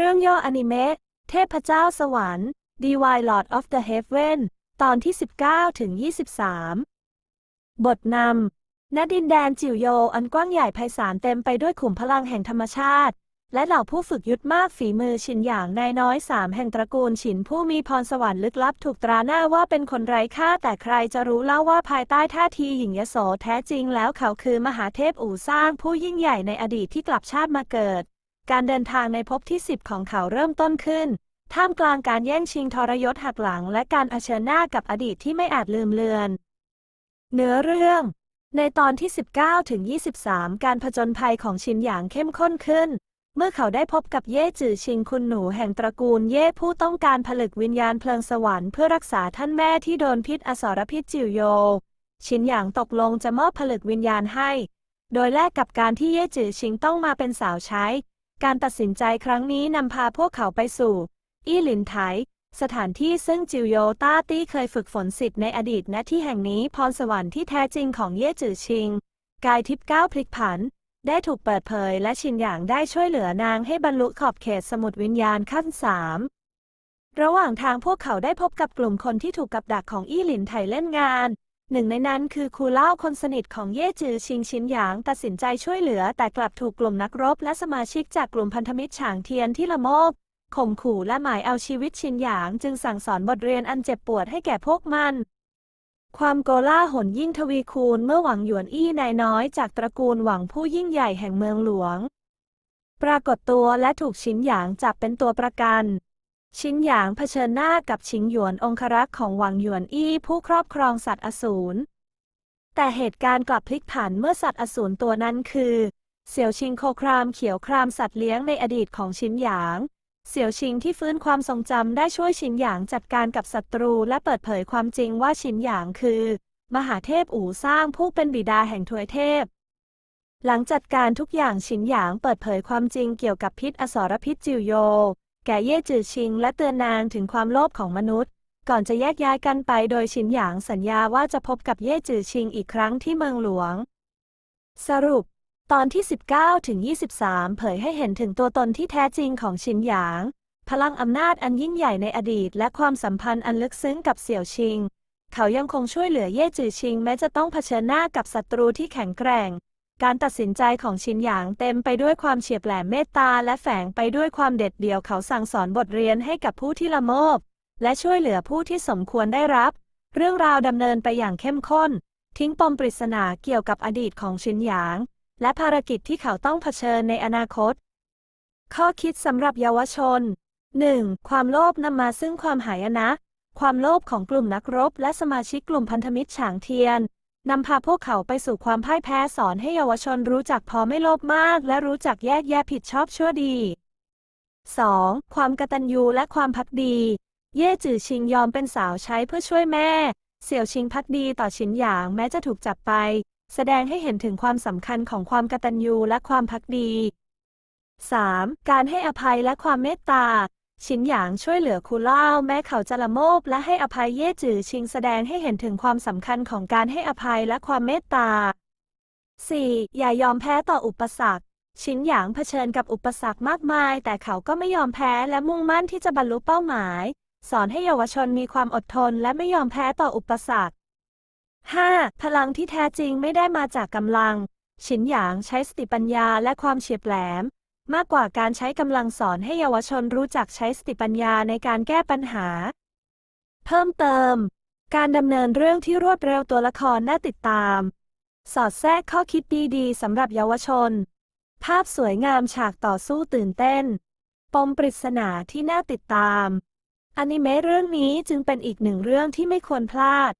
เรื่องย่ออนิเมะ เทพเจ้าสวรรค์ Divine Lord of the Heaven ตอนที่ 19 ถึง 23 บทนำณดินแดนจิวโยอันกว้างใหญ่ไพศาลเต็มไปด้วยขุมพลังแห่งธรรมชาติ และเหล่าผู้ฝึกยุทธมากฝีมือชินอย่างนายน้อยสามแห่งตระกูลฉินผู้มีพรสวรรค์ลึกลับถูกตราหน้าว่าเป็นคนไร้ค่า แต่ใครจะรู้เล่าว่าภายใต้ท่าทีหญิงยโสแท้จริงแล้วเขาคือมหาเทพอู่สร้างผู้ยิ่งใหญ่ในอดีตที่กลับชาติมาเกิด การเดินทางในภพที่ 10 ของเขาเริ่มต้นขึ้น ท่ามกลางการแย่งชิงทรยศหักหลัง และการเผชิญหน้ากับอดีตที่ไม่อาจลืมเลือน เนื้อเรื่อง ในตอนที่ 19 ถึง 23 การผจญภัยของชินหยางเข้มข้นขึ้น เมื่อเขาได้พบกับเย่จื่อชิงคุณหนูแห่งตระกูลเย่ผู้ต้องการผลึกวิญญาณเพลิงสวรรค์เพื่อรักษาท่านแม่ที่โดนพิษอสรพิษจิวโย ชินหยางตกลงจะมอบผลึกวิญญาณให้ โดยแลกกับการที่เย่จื่อชิงต้องมาเป็นสาวใช้ การตัดสินใจครั้งนี้นำพาพวกเขาไปสู่ อี้หลินไถ สถานที่ซึ่งจิวโยต้าตี้เคยฝึกฝนสิทธิ์ในอดีตณที่แห่งนี้พรสวรรค์ที่แท้จริงของเย่จื่อชิง กายทิพย์ก้าวพลิกผัน ได้ถูกเปิดเผยและชินหยางได้ช่วยเหลือนางให้บรรลุขอบเขตสมุดวิญญาณขั้นสามระหว่างทางพวกเขาได้พบกับกลุ่มคนที่ถูกกับดักของอี้หลินไถเล่นงาน หนึ่งในนั้นคือครูเล่าคนสนิทของเย่จือชิงชินหยางตัดสินใจช่วยเหลือ แต่กลับถูกกลุ่มนักรบและสมาชิกจากกลุ่มพันธมิตรฉางเทียนที่ละโมบข่มขู่และหมายเอาชีวิตชินหยางจึงสั่งสอนบทเรียนอันเจ็บปวดให้แก่พวกมัน ความโกล่าหนยิ่งทวีคูณเมื่อหวังหยวนอี้นายน้อยจากตระกูลหวังผู้ยิ่งใหญ่แห่งเมืองหลวง ปรากฏตัวและถูกชินหยางจับเป็นตัวประกัน ชินหยางเผชิญหน้ากับชิงหยวนองครักษ์ของหวังหยวนอี้ผู้ครอบครองสัตว์อสูร แต่เหตุการณ์กลับพลิกผันเมื่อสัตว์อสูรตัวนั้นคือ เสี่ยวชิงโคครามเขียวครามสัตว์เลี้ยงในอดีตของชินหยาง เสี่ยวชิงที่ฟื้นความทรงจำได้ช่วยชินหยางจัดการกับศัตรูและเปิดเผยความจริงว่าชินหยางคือ มหาเทพอู่สร้างผู้เป็นบิดาแห่งทวยเทพหลังจัดการทุกอย่างชินหยางเปิดเผยความจริงเกี่ยวกับพิษอสรพิษจิวโย แก่เย่จือชิงและเตือนนางถึงความโลภของมนุษย์ ก่อนจะแยกย้ายกันไปโดยชินหยางสัญญาว่าจะพบกับเย่จือชิงอีกครั้งที่เมืองหลวง สรุป ตอนที่ 19ถึง23 เผยให้เห็นถึงตัวตนที่แท้จริงของชินหยาง พลังอำนาจอันยิ่งใหญ่ในอดีต และความสัมพันธ์อันลึกซึ้งกับเสี่ยวชิง เขายังคงช่วยเหลือเย่จือชิง แม้จะต้องเผชิญหน้ากับศัตรูที่แข็งแกร่ง การตัดสินใจของชินหยางเต็มไปด้วยความเฉียบแหลมเมตตาและแฝงไปด้วยความเด็ดเดี่ยวเขาสั่งสอนบทเรียนให้กับผู้ที่ละโมบ และช่วยเหลือผู้ที่สมควรได้รับ เรื่องราวดำเนินไปอย่างเข้มข้น ทิ้งปมปริศนาเกี่ยวกับอดีตของชินหยาง และภารกิจที่เขาต้องเผชิญในอนาคต ข้อคิดสำหรับเยาวชน 1. ความโลภนำมาซึ่งความหายนะ ความโลภของกลุ่มนักรบ และสมาชิกกลุ่มพันธมิตรฉางเทียน นำพาพวกเขาไปสู่ความพ่ายแพ้สอนให้เยาวชนรู้จักพอไม่โลภมาก และรู้จักแยกแยะผิดชอบชั่วดี 2. ความกตัญญูและความพักดี เย่จือชิงยอมเป็นสาวใช้เพื่อช่วยแม่ เสี่ยวชิงพักดีต่อชินหยางแม้จะถูกจับไป แสดงให้เห็นถึงความสำคัญของความกตัญญูและความพักดี 3. การให้อภัยและความเมตตา ชินหยางช่วยเหลือคูเล่าแม้เขาจะละโมบและให้อภัยเย่จือชิงแสดงให้เห็นถึงความสำคัญของการให้อภัยและความเมตตา 4. อย่ายอมแพ้ต่ออุปสรรค ชินหยางเผชิญกับอุปสรรคมากมาย แต่เขาก็ไม่ยอมแพ้และมุ่งมั่นที่จะบรรลุเป้าหมาย สอนให้เยาวชนมีความอดทนและไม่ยอมแพ้ต่ออุปสรรค 5. พลังที่แท้จริงไม่ได้มาจากกำลัง ชินหยางใช้สติปัญญาและความเฉียบแหลม มากกว่าการใช้กำลังสอนให้เยาวชนรู้จักใช้สติปัญญาในการแก้ปัญหา เพิ่มเติม การดำเนินเรื่องที่รวดเร็วตัวละครน่าติดตาม สอดแทรกข้อคิดดีๆสำหรับเยาวชน ภาพสวยงามฉากต่อสู้ตื่นเต้น ปมปริศนาที่น่าติดตามอนิเมะเรื่องนี้จึงเป็นอีกหนึ่งเรื่องที่ไม่ควรพลาด